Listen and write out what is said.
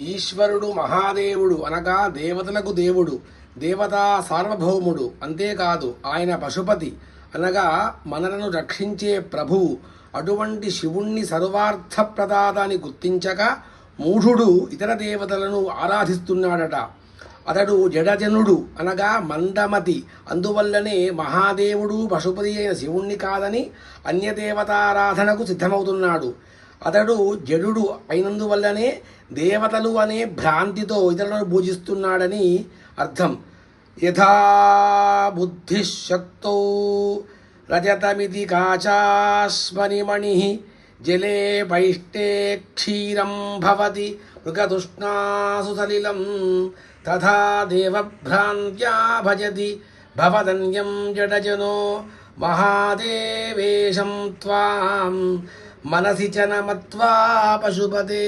ఈశ్వరుడు మహాదేవుడు అనగా దేవతలకు దేవుడు దేవతా సార్వభౌముడు అంతేకాదు ఆయన పశుపతి అనగా మనలను రక్షించే ప్రభువు. అటువంటి శివుణ్ణి సర్వార్థప్రదాత అని గుర్తించక మూఢుడు ఇతర దేవతలను ఆరాధిస్తున్నాడట. అతడు జడజనుడు అనగా మందమతి. అందువల్లనే మహాదేవుడు పశుపతి అయిన శివుణ్ణి కాదని అన్యదేవతారాధనకు సిద్ధమవుతున్నాడు. అతడు జడుడు అయినందువల్లనే దేవతలు అనే భ్రాంతితో ఇతరులను పూజిస్తున్నాడని అర్థం. యథా బుద్ధిశక్తో రజతమితి కాచాస్మనిమణి जले वैष्टे क्षीरं भवति मृगतुष्णासुसलिलं तथा देवभ्रान्त्या भजति भवदन्यं जडजनो महादेवेशं त्वां। मनसि च न मत्वा पशुपते।